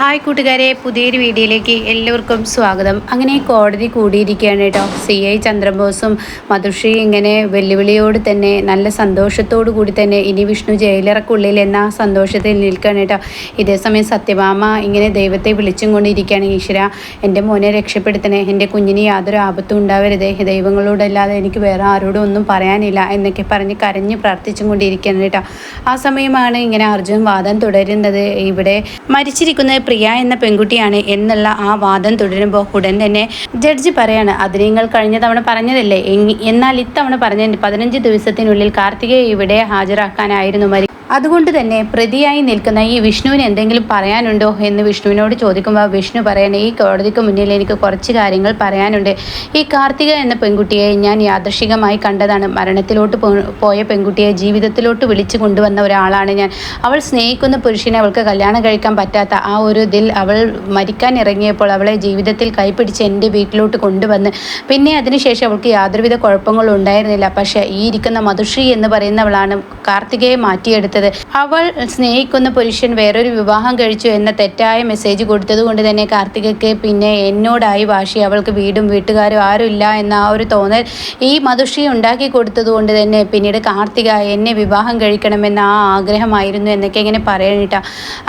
Hi കൂട്ടുകാരെ പുതിയൊരു വീഡിയോയിലേക്ക് എല്ലാവർക്കും സ്വാഗതം. അങ്ങനെ കോടതി കൂടിയിരിക്കുകയാണ് കേട്ടോ. സി ഐ ചന്ദ്രബോസും മധുശ്രീ ഇങ്ങനെ വെല്ലുവിളിയോട് തന്നെ നല്ല സന്തോഷത്തോടു കൂടി തന്നെ ഇനി വിഷ്ണു ജയിലറക്കുള്ളിൽ എന്ന സന്തോഷത്തിൽ നിൽക്കുകയാണ് കേട്ടോ. ഇതേസമയം സത്യഭാമ ഇങ്ങനെ ദൈവത്തെ വിളിച്ചും കൊണ്ടിരിക്കുകയാണ്. ഈശ്വര എന്റെ മോനെ രക്ഷപ്പെടുത്തണേ. എന്റെ കുഞ്ഞിന് യാതൊരു ആപത്തും ഉണ്ടാവരുത്. ദൈവങ്ങളോടല്ലാതെ എനിക്ക് വേറെ ആരോടും ഒന്നും പറയാനില്ല എന്നൊക്കെ പറഞ്ഞ് കരഞ്ഞ് പ്രാർത്ഥിച്ചും കൊണ്ടിരിക്കുകയാണ് കേട്ടോ. ആ സമയമാണ് ഇങ്ങനെ അർജുൻ വാദം തുടരുന്നത്. ഇവിടെ മരിച്ചിരിക്കുന്നത് പ്രിയ എന്ന പെൺകുട്ടിയാണ് എന്നുള്ള ആ വാദം തുടരുമ്പോൾ ഉടൻ തന്നെ ജഡ്ജി പറയാണ് അത് നിങ്ങൾ കഴിഞ്ഞ തവണ പറഞ്ഞതല്ലേ? എന്നാൽ ഇത്തവണ പറഞ്ഞ പതിനഞ്ച് ദിവസത്തിനുള്ളിൽ കാർത്തികയെ ഇവിടെ ഹാജരാക്കാനായിരുന്നു മരി അതുകൊണ്ട് തന്നെ പ്രതിയായി നിൽക്കുന്ന ഈ വിഷ്ണുവിന് എന്തെങ്കിലും പറയാനുണ്ടോ എന്ന് വിഷ്ണുവിനോട് ചോദിക്കുമ്പോൾ വിഷ്ണു പറയണേ ഈ കോടതിക്ക് മുന്നിൽ എനിക്ക് കുറച്ച് കാര്യങ്ങൾ പറയാനുണ്ട്. ഈ കാർത്തിക എന്ന പെൺകുട്ടിയെ ഞാൻ യാദൃശികമായി കണ്ടതാണ്. മരണത്തിലോട്ട് പോയ പെൺകുട്ടിയെ ജീവിതത്തിലോട്ട് വിളിച്ചു കൊണ്ടുവന്ന ഒരാളാണ് ഞാൻ. അവൾ സ്നേഹിക്കുന്ന പുരുഷനെ അവൾക്ക് കല്യാണം കഴിക്കാൻ പറ്റാത്ത ആ ഒരു ഇതിൽ അവൾ മരിക്കാൻ ഇറങ്ങിയപ്പോൾ അവളെ ജീവിതത്തിൽ കൈപ്പിടിച്ച് എന്റെ വീട്ടിലോട്ട് കൊണ്ടുവന്ന്. പിന്നെ അതിനുശേഷം അവൾക്ക് യാതൊരുവിധ കുഴപ്പങ്ങളും ഉണ്ടായിരുന്നില്ല. പക്ഷേ ഈ ഇരിക്കുന്ന മധുശ്രീ എന്ന് പറയുന്നവളാണ് കാർത്തികയെ മാറ്റിയെടുത്തത്. അവൾ സ്നേഹിക്കുന്ന പുരുഷൻ വേറൊരു വിവാഹം കഴിച്ചു എന്ന തെറ്റായ മെസ്സേജ് കൊടുത്തത് കൊണ്ട് തന്നെ കാർത്തികയ്ക്ക് പിന്നെ എന്നോടായി വാശി. അവൾക്ക് വീടും വീട്ടുകാരും ആരുമില്ല എന്ന ആ ഒരു തോന്നൽ ഈ മധുഷി ഉണ്ടാക്കി കൊടുത്തത് കൊണ്ട് തന്നെ പിന്നീട് കാർത്തിക എന്നെ വിവാഹം കഴിക്കണമെന്ന ആ ആഗ്രഹമായിരുന്നു എന്നൊക്കെ ഇങ്ങനെ പറയണിട്ട.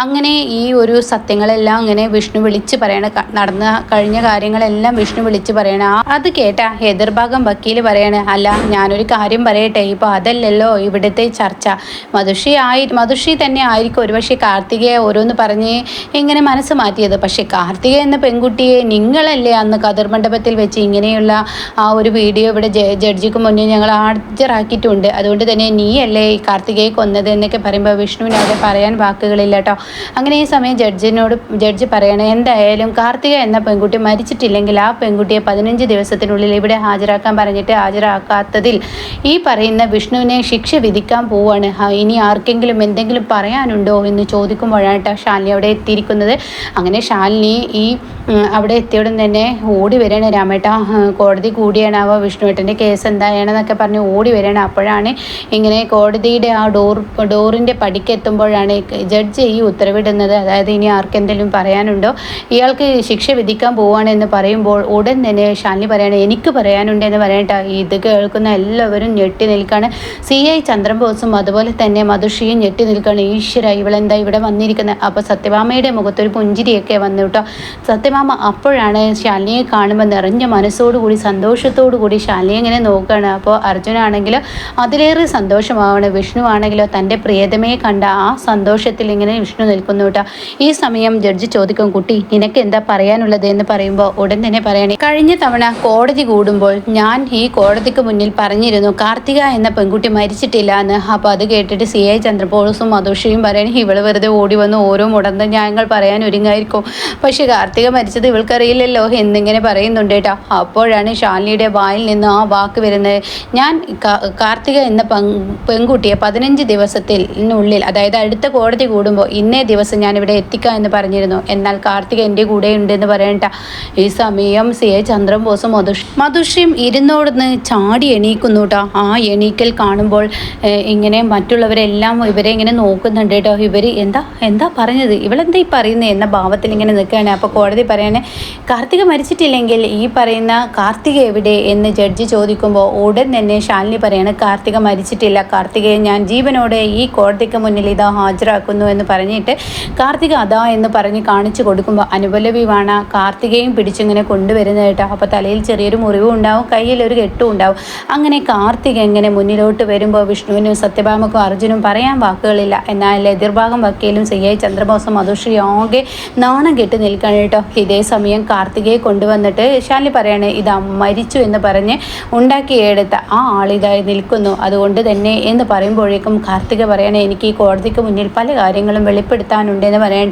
അങ്ങനെ ഈ ഒരു സത്യങ്ങളെല്ലാം അങ്ങനെ വിഷ്ണു വിളിച്ച് പറയണ നടന്ന കഴിഞ്ഞ കാര്യങ്ങളെല്ലാം വിഷ്ണു വിളിച്ച് പറയണ അത് കേട്ട എതിർഭാഗം വക്കീൽ പറയണേ അല്ല ഞാനൊരു കാര്യം പറയട്ടെ ഇപ്പോൾ അതല്ലല്ലോ ഇവിടുത്തെ ചർച്ച. മധുശ്രീ ആയി മധുശ്രീ തന്നെ ആയിരിക്കും ഒരുപക്ഷെ കാർത്തികയെ ഓരോന്ന് പറഞ്ഞ് എങ്ങനെ മനസ്സ് മാറ്റിയത്. പക്ഷേ കാർത്തിക എന്ന പെൺകുട്ടിയെ നിങ്ങളല്ലേ അന്ന് കതിർ മണ്ഡപത്തിൽ വെച്ച് ഇങ്ങനെയുള്ള ആ ഒരു വീഡിയോ ഇവിടെ ജഡ്ജിക്ക് മുന്നിൽ ഞങ്ങൾ ഹാജരാക്കിയിട്ടുണ്ട്. അതുകൊണ്ട് തന്നെ നീയല്ലേ ഈ കാർത്തികയെ കൊന്നത് എന്നൊക്കെ പറയുമ്പോൾ വിഷ്ണുവിന് അവിടെ പറയാൻ വാക്കുകളില്ല കേട്ടോ. അങ്ങനെ ഈ സമയം ജഡ്ജിനോട് ജഡ്ജ് പറയണം എന്തായാലും കാർത്തിക എന്ന പെൺകുട്ടി മരിച്ചിട്ടില്ലെങ്കിൽ ആ പെൺകുട്ടിയെ പതിനഞ്ച് ദിവസത്തിനുള്ളിൽ ഇവിടെ ഹാജരാക്കാൻ പറഞ്ഞിട്ട് ഹാജരാക്കാത്തതിൽ ഈ പറയുന്ന വിഷ്ണുവിനെ ശിക്ഷ വിധിക്കാൻ പോവാണ്. ഇനി ഇനി ആർക്കെങ്കിലും എന്തെങ്കിലും പറയാനുണ്ടോ എന്ന് ചോദിക്കുമ്പോഴാണ് ഷാലിനി അവിടെ എത്തിയിരിക്കുന്നത്. അങ്ങനെ ശാലിനി ഈ അവിടെ എത്തിയോടും തന്നെ ഓടി വരികയാണ്. രാമേട്ട കോടതി കൂടിയാണ്. അവ വിഷ്ണുവേട്ടന്റെ കേസ് എന്തായാണെന്നൊക്കെ പറഞ്ഞ് ഓടി വരികയാണ്. അപ്പോഴാണ് ഇങ്ങനെ കോടതിയുടെ ആ ഡോർ ഡോറിന്റെ പടിക്കെത്തുമ്പോഴാണ് ജഡ്ജ് ഈ ഉത്തരവിടുന്നത്. അതായത് ഇനി ആർക്കെന്തെങ്കിലും പറയാനുണ്ടോ? ഇയാൾക്ക് ശിക്ഷ വിധിക്കാൻ പോവുകയാണെന്ന് പറയുമ്പോൾ ഉടൻ തന്നെ ശാലിനി പറയാണ് എനിക്ക് പറയാനുണ്ട് എന്ന് പറയട്ടെ ഇത് കേൾക്കുന്ന എല്ലാവരും ഞെട്ടി നിൽക്കുകയാണ്. സി ഐ ചന്ദ്രബോസും അതുപോലെ തന്നെ മധുഷിയും ഞെട്ടി നിൽക്കുകയാണ്. ഈശ്വര ഇവളെന്താ ഇവിടെ വന്നിരിക്കുന്നത് അപ്പോൾ സത്യഭാമയുടെ മുഖത്തൊരു പുഞ്ചിരിയൊക്കെ വന്നു കേട്ടോ. സത്യഭാമ അപ്പോഴാണ് ശാലിനിയെ കാണുമ്പോൾ നിറഞ്ഞ മനസ്സോടുകൂടി സന്തോഷത്തോടു കൂടി ശാലിനിയെ ഇങ്ങനെ നോക്കുകയാണ്. അപ്പോൾ അർജുനാണെങ്കിൽ അതിലേറെ സന്തോഷമാവാണ്. വിഷ്ണു ആണെങ്കിലോ തന്റെ പ്രിയതമയെ കണ്ട ആ സന്തോഷത്തിൽ ഇങ്ങനെ വിഷ്ണു നിൽക്കുന്നു കേട്ടോ. ഈ സമയം ജഡ്ജി ചോദിക്കും കുട്ടി നിനക്ക് എന്താ പറയാനുള്ളത്? എന്ന് പറയുമ്പോൾ ഉടൻ തന്നെ പറയണേ കഴിഞ്ഞ തവണ കോടതി കൂടുമ്പോൾ ഞാൻ ഈ കോടതിക്ക് മുന്നിൽ പറഞ്ഞിരുന്നു കാർത്തിക എന്ന പെൺകുട്ടി മരിച്ചിട്ടില്ല എന്ന്. അപ്പോൾ അത് കേട്ടിട്ട് സി ഐ ചന്ദ്രബോസും മധുഷയും പറയാൻ ഇവൾ വെറുതെ ഓടി വന്ന് ഓരോ മുടന്ത ഞങ്ങൾ പറയാൻ ഒരുങ്ങായിരിക്കും. പക്ഷെ കാർത്തിക മരിച്ചത് ഇവൾക്കറിയില്ലല്ലോ എന്നിങ്ങനെ പറയുന്നുണ്ട് കേട്ടോ. അപ്പോഴാണ് ഷാലിനിയുടെ വായിൽ നിന്ന് ആ വാക്ക് വരുന്നത്. ഞാൻ കാർത്തിക എന്ന പെൺകുട്ടിയെ പതിനഞ്ച് ദിവസത്തിനുള്ളിൽ അതായത് അടുത്ത കോടതി കൂടുമ്പോൾ ഇന്നേ ദിവസം ഞാൻ ഇവിടെ എത്തിക്കാം എന്ന് പറഞ്ഞിരുന്നു. എന്നാൽ കാർത്തിക എന്റെ കൂടെ ഉണ്ടെന്ന് പറയണ്ട ഈ സമയം സി. എ. ചന്ദ്രബോസും മധുഷ് മധുഷ്യം ഇരുന്നോടുന്ന് ചാടി എണീക്കുന്നു കേട്ടോ. ആ എണീക്കൽ കാണുമ്പോൾ ഇങ്ങനെ മറ്റുള്ളവരെല്ലാം ഇവരെ ഇങ്ങനെ നോക്കുന്നുണ്ട് കേട്ടോ. ഇവർ എന്താ എന്താ പറഞ്ഞത്? ഇവളെന്താ ഈ പറയുന്നത് എന്ന ഭാവത്തിൽ ഇങ്ങനെ നിൽക്കുകയാണ്. അപ്പോൾ കോടതി പറയണേ കാർത്തിക മരിച്ചിട്ടില്ലെങ്കിൽ ഈ പറയുന്ന കാർത്തിക എവിടെ? എന്ന് ജഡ്ജി ചോദിക്കുമ്പോൾ ഉടൻ തന്നെ ശാലിനി പറയാണ് കാർത്തിക മരിച്ചിട്ടില്ല. കാർത്തികയെ ഞാൻ ജീവനോടെ ഈ കോടതിക്ക് മുന്നിൽ ഇതാ ഹാജരാക്കുന്നു എന്ന് പറഞ്ഞിട്ട് കാർത്തിക അതാ എന്ന് പറഞ്ഞ് കാണിച്ചു കൊടുക്കുമ്പോൾ അനുപല്ലവി വാണ കാർത്തികയും പിടിച്ചിങ്ങനെ കൊണ്ടുവരുന്നത് കേട്ടോ. അപ്പോൾ തലയിൽ ചെറിയൊരു മുറിവും ഉണ്ടാവും കയ്യിൽ ഒരു കെട്ടും ഉണ്ടാവും. അങ്ങനെ കാർത്തിക എങ്ങനെ മുന്നിലോട്ട് വരുമ്പോൾ വിഷ്ണുവിനും സത്യഭാമക്കും അർജുനും പറയാൻ വാക്കുകളില്ല. എന്നാൽ എതിർഭാഗം വക്കീലും സി ഐ ചന്ദ്രബോസും മധുശ്രീ ആകെ നാണം കെട്ട് നിൽക്കണം കേട്ടോ. ഇതേ സമയം കാർത്തികയെ കൊണ്ടുവന്നിട്ട് ശാലി പറയാണ് ഇതാ മരിച്ചു എന്ന് പറഞ്ഞ് ഉണ്ടാക്കിയെടുത്ത ആ ആളിതായി നിൽക്കുന്നു. അതുകൊണ്ട് തന്നെ എന്ന് പറയുമ്പോഴേക്കും കാർത്തിക പറയണേ എനിക്ക് ഈ കോടതിക്ക് മുന്നിൽ പല കാര്യങ്ങളും വെളിപ്പെടുത്താനുണ്ട് എന്ന് പറയാൻ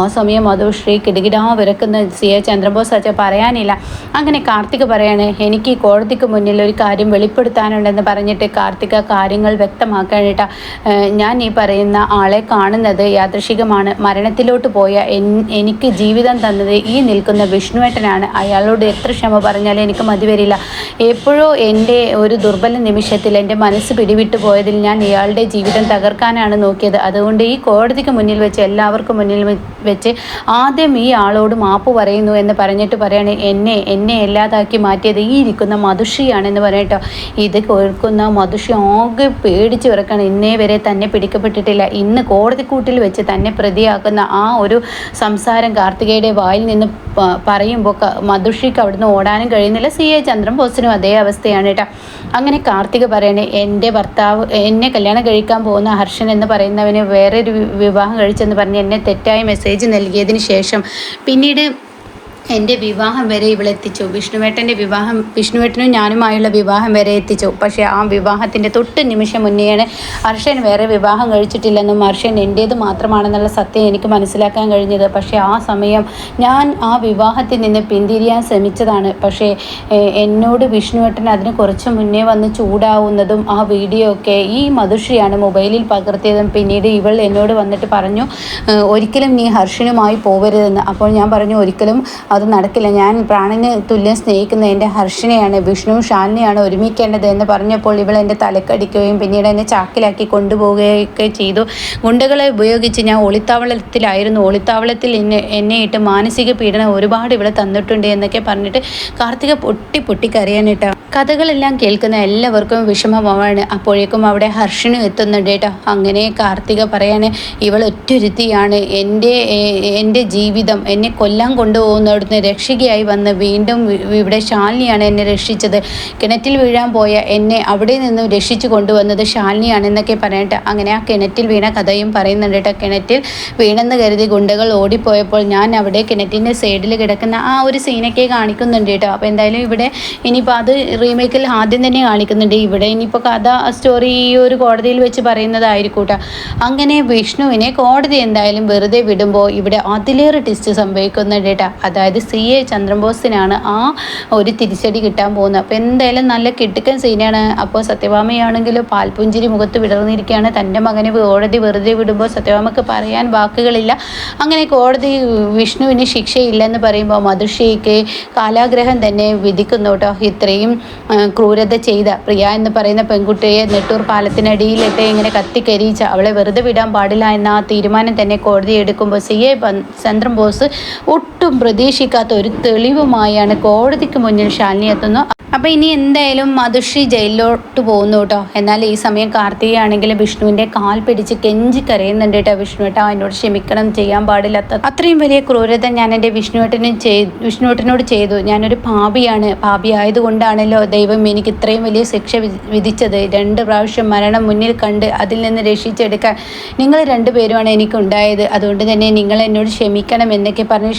ആ സമയം മധുശ്രീ കിടുകിടാ വിറക്കുന്ന. സി എ ചന്ദ്രബോസ് അച്ഛ പറയാനില്ല. അങ്ങനെ കാർത്തിക പറയാണ് എനിക്ക് ഈ കോടതിക്ക് മുന്നിൽ ഒരു കാര്യം വെളിപ്പെടുത്താനുണ്ടെന്ന് പറഞ്ഞിട്ട് കാർത്തിക കാര്യങ്ങൾ വ്യക്തമാക്കാനിട്ട ഞാൻ ഈ പറയുന്ന ആളെ കാണുന്നത് യാദൃശികമാണ്. മരണത്തിലോട്ട് പോയ എനിക്ക് ജീവിതം തന്നത് ഈ നിൽക്കുന്ന വിഷ്ണുവേട്ടനാണ്. അയാളോട് എത്ര ക്ഷമ പറഞ്ഞാലും എനിക്ക് മതി വരില്ല. എപ്പോഴോ എന്റെ ഒരു ദുർബല നിമിഷത്തിൽ എന്റെ മനസ്സ് പിടിവിട്ടു പോയതിൽ ഞാൻ ഇയാളുടെ ജീവിതം തകർക്കാനാണ് നോക്കിയത്. അതുകൊണ്ട് ഈ കോടതിക്ക് മുന്നിൽ വെച്ച് എല്ലാവർക്കും മുന്നിൽ വെച്ച് ആദ്യം ഈ ആളോട് മാപ്പ് പറയുന്നു എന്ന് പറഞ്ഞിട്ട് പറയാണ് എന്നെ എന്നെ ഇല്ലാതാക്കി മാറ്റിയത് ഈ ഇരിക്കുന്ന മധുഷിയാണെന്ന് പറയട്ടോ. ഇത് കേൾക്കുന്ന മധുഷി ആകെ പേടിച്ച് വിറക്കാണ്. ഇന്നേ വരെ തന്നെ പിടിക്കപ്പെട്ടിട്ടില്ല. ഇന്ന് കോടതിക്കൂട്ടിൽ വെച്ച് തന്നെ പ്രതിയാക്കുന്ന ആ ഒരു സംസാരം കാർത്തികയുടെ വായിൽ നിന്ന് പറയുമ്പോൾ മധുഷിക്ക് അവിടുന്ന് ഓടാനും കഴിയുന്നില്ല. സി. എ. ചന്ദ്രൻ ബോസിനും അതേ അവസ്ഥയാണ് കേട്ടോ. അങ്ങനെ കാർത്തിക പറയണേ എന്റെ ഭർത്താവ് എന്നെ കല്യാണം കഴിക്കാൻ പോകുന്ന ഹർഷൻ എന്ന് പറയുന്നവന് വേറൊരു വിവാഹം കഴിച്ചെന്ന് പറഞ്ഞ് എന്നെ തെറ്റായ മെസ്സേജ് നൽകിയതിന് ശേഷം പിന്നീട് എന്റെ വിവാഹം വരെ ഇവളെത്തിച്ചു വിഷ്ണുവേട്ടന്റെ വിവാഹം വിഷ്ണുവേട്ടനും ഞാനുമായുള്ള വിവാഹം വരെ എത്തിച്ചു. പക്ഷേ ആ വിവാഹത്തിന്റെ തൊട്ട് നിമിഷം മുന്നെയാണ് ഹർഷൻ വേറെ വിവാഹം കഴിച്ചിട്ടില്ലെന്നും ഹർഷൻ എന്റേത് മാത്രമാണെന്നുള്ള സത്യം എനിക്ക് മനസ്സിലാക്കാൻ കഴിഞ്ഞത്. പക്ഷേ ആ സമയം ഞാൻ ആ വിവാഹത്തിൽ നിന്ന് പിന്തിരിയാൻ ശ്രമിച്ചതാണ്. പക്ഷേ എന്നോട് വിഷ്ണുവേട്ടൻ അതിന് കുറച്ച് മുന്നേ വന്ന് ചൂടാവുന്നതും ആ വീഡിയോ ഒക്കെ ഈ മധുശ്രീയാണ് മൊബൈലിൽ പകർത്തിയതും. പിന്നീട് ഇവൾ എന്നോട് വന്നിട്ട് പറഞ്ഞു ഒരിക്കലും നീ ഹർഷനുമായി പോകരുതെന്ന് അപ്പോൾ ഞാൻ പറഞ്ഞു ഒരിക്കലും അത് നടക്കില്ല. ഞാൻ പ്രാണന് തുല്യം സ്നേഹിക്കുന്ന എന്റെ ഹർഷനെയാണ് വിഷ്ണു ഷാലിനെയാണ് ഒരുമിക്കേണ്ടത് എന്ന് പറഞ്ഞപ്പോൾ ഇവൾ എന്റെ തലക്കടിക്കുകയും പിന്നീട് എന്നെ ചാക്കിലാക്കി കൊണ്ടുപോവുകയൊക്കെ ചെയ്തു. ഗുണ്ടകളെ ഉപയോഗിച്ച് ഞാൻ ഒളിത്താവളത്തിലായിരുന്നു. ഒളിത്താവളത്തിൽ എന്നെ എന്നെ ഇട്ട് മാനസിക പീഡനം ഒരുപാട് ഇവിടെ തന്നിട്ടുണ്ട് എന്നൊക്കെ പറഞ്ഞിട്ട് കാർത്തിക പൊട്ടി പൊട്ടി കഥകളെല്ലാം കേൾക്കുന്ന എല്ലാവർക്കും വിഷമമാണ്. അപ്പോഴേക്കും അവിടെ ഹർഷനും എത്തുന്നുണ്ട് കേട്ടോ. അങ്ങനെ കാർത്തിക പറയാണ് ഇവൾ ഒറ്റൊരുത്തിയാണ്. എന്റെ എന്റെ ജീവിതം എന്നെ കൊല്ലാൻ കൊണ്ടുപോകുന്നിടത്ത് രക്ഷികയായി വന്ന് വീണ്ടും ഇവിടെ ശാലിനിയാണ് എന്നെ രക്ഷിച്ചത്. കിണറ്റിൽ വീഴാൻ പോയ എന്നെ അവിടെ നിന്നും രക്ഷിച്ചു കൊണ്ടുവന്നത് ശാലിനിയാണ് എന്നൊക്കെ പറഞ്ഞിട്ട് അങ്ങനെ ആ കിണറ്റിൽ വീണ കഥയും പറയുന്നുണ്ട് കേട്ടോ. കിണറ്റിൽ വീണെന്ന് കരുതി ഗുണ്ടകൾ ഓടിപ്പോയപ്പോൾ ഞാൻ അവിടെ കിണറ്റിന്റെ സൈഡിൽ കിടക്കുന്ന ആ ഒരു സീനൊക്കെ കാണിക്കുന്നുണ്ട് കേട്ടോ. അപ്പോൾ എന്തായാലും ഇവിടെ ഇനിയിപ്പോൾ അത് റീമേക്കിൽ ആദ്യം തന്നെ കാണിക്കുന്നുണ്ട്. ഇവിടെ ഇനിയിപ്പോൾ കഥ സ്റ്റോറി ഈ ഒരു കോടതിയിൽ വെച്ച് പറയുന്നതായിരിക്കും കേട്ടോ. അങ്ങനെ വിഷ്ണുവിനെ കോടതി എന്തായാലും വെറുതെ വിടുമ്പോൾ ഇവിടെ അതിലേറെ ടെസ്റ്റ് സംഭവിക്കുന്നുണ്ട് കേട്ടോ. അതായത് സി എ ചന്ദ്രബോസിനാണ് ആ ഒരു തിരിച്ചടി കിട്ടാൻ പോകുന്നത്. അപ്പോൾ എന്തായാലും നല്ല കിട്ടുക്കൻ സീനാണ്. അപ്പോൾ സത്യഭാമയാണെങ്കിൽ പാൽപുഞ്ചിരി മുഖത്ത് വിടർന്നിരിക്കുകയാണ്. തന്റെ മകനെ കോടതി വെറുതെ വിടുമ്പോൾ സത്യഭാമക്ക് പറയാൻ വാക്കുകളില്ല. അങ്ങനെ കോടതി വിഷ്ണുവിന് ശിക്ഷയില്ലെന്ന് പറയുമ്പോൾ മധുഷിക്ക് കാലാഗ്രഹം തന്നെ വിധിക്കുന്നു കേട്ടോ. ഇത്രയും ക്രൂരത ചെയ്ത പ്രിയ എന്ന് പറയുന്ന പെൺകുട്ടിയെ നെട്ടൂർ പാലത്തിനടിയിലിട്ട് ഇങ്ങനെ കത്തിക്കരിയിച്ച അവളെ വെറുതെ വിടാൻ പാടില്ല എന്ന തീരുമാനം തന്നെ കോടതി എടുക്കുമ്പോൾ സി എ ചന്ദ്രൻ ബോസ് ഒട്ടും പ്രതീക്ഷിക്കാത്ത ഒരു തെളിവുമായാണ് കോടതിക്ക് മുന്നിൽ ശാലിനി എത്തുന്നു അപ്പോൾ ഇനി എന്തായാലും മധുശ്രീ ജയിലിലോട്ട് പോകുന്നു കേട്ടോ. എന്നാൽ ഈ സമയം കാർത്തിക ആണെങ്കിൽ വിഷ്ണുവിന്റെ കാൽ പിടിച്ച് കെഞ്ചി കരയുന്നുണ്ട് കേട്ടോ വിഷ്ണുവേട്ടാ എന്നോട് ക്ഷമിക്കണം ചെയ്യാൻ പാടില്ലാത്ത അത്രയും വലിയ ക്രൂരത ഞാൻ എന്റെ വിഷ്ണുവേട്ടന് ചെയ്തു വിഷ്ണുവേട്ടനോട് ചെയ്തു. ഞാനൊരു പാപിയാണ്. പാപി ആയതുകൊണ്ടാണല്ലോ ദൈവം എനിക്ക് ഇത്രയും വലിയ ശിക്ഷ വിധിച്ചത്. രണ്ട് പ്രാവശ്യം മരണം മുന്നിൽ കണ്ട് അതിൽ നിന്ന് രക്ഷിച്ചെടുക്കാൻ നിങ്ങൾ രണ്ടുപേരുമാണ് എനിക്കുണ്ടായത്. അതുകൊണ്ട് തന്നെ നിങ്ങൾ എന്നോട് ക്ഷമിക്കണം എന്നൊക്കെ പറഞ്ഞ്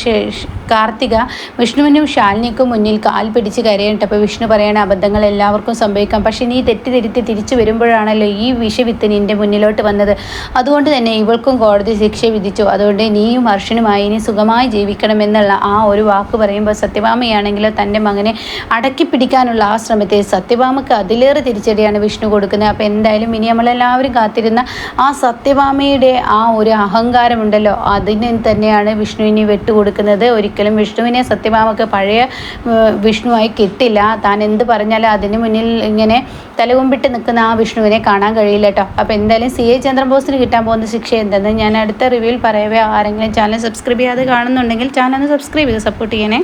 കാർത്തിക വിഷ്ണുവിനും ശാലിനിക്കും മുന്നിൽ കാൽ പിടിച്ച് കരയട്ടെ അപ്പോൾ വിഷ്ണു പറയണ അബദ്ധങ്ങൾ എല്ലാവർക്കും സംഭവിക്കാം. പക്ഷേ നീ തെറ്റിദ്ധരിത്തി തിരിച്ചു വരുമ്പോഴാണല്ലോ ഈ വിഷവിത്ത് നിന്റെ മുന്നിലോട്ട് വന്നത്. അതുകൊണ്ട് തന്നെ ഇവൾക്കും കോടതി ശിക്ഷ വിധിച്ചു. അതുകൊണ്ട് നീയും ഹർഷനുമായി ഇനി സുഖമായി ജീവിക്കണമെന്നുള്ള ആ ഒരു വാക്ക് പറയുമ്പോൾ സത്യഭാമയാണെങ്കിലോ തന്റെ മകനെ അടക്കി പിടിക്കാനുള്ള ആ ശ്രമത്തെ സത്യഭാമക്ക് അതിലേറെ തിരിച്ചടിയാണ് വിഷ്ണു കൊടുക്കുന്നത്. അപ്പോൾ എന്തായാലും ഇനി നമ്മളെല്ലാവരും കാത്തിരുന്ന ആ സത്യഭാമയുടെ ആ ഒരു അഹങ്കാരമുണ്ടല്ലോ അതിന് തന്നെയാണ് വിഷ്ണുവിനെ വെട്ടുകൊടുക്കുന്നത്. ഒരിക്കലും വിഷ്ണുവിനെ സത്യഭാമക്ക് പഴയ വിഷ്ണുവായി കിട്ടില്ല. താൻ എന്ത് പറഞ്ഞാലും അതിന് മുന്നിൽ ഇങ്ങനെ തലകുമ്പിട്ട് നിൽക്കുന്ന ആ വിഷ്ണുവിനെ കാണാൻ കഴിയില്ല കേട്ടോ അപ്പോൾ എന്തായാലും സി എ ചന്ദ്രബോസിന് കിട്ടാൻ പോകുന്ന ശിക്ഷ എന്തെന്ന് ഞാൻ അടുത്ത റിവ്യൂവിൽ പറയവേ. ആരെങ്കിലും ചാനൽ സബ്സ്ക്രൈബ് ചെയ്യാതെ കാണുന്നുണ്ടെങ്കിൽ ചാനൽ ഒന്ന് സബ്സ്ക്രൈബ് ചെയ്ത് സപ്പോർട്ട് ചെയ്യണേ.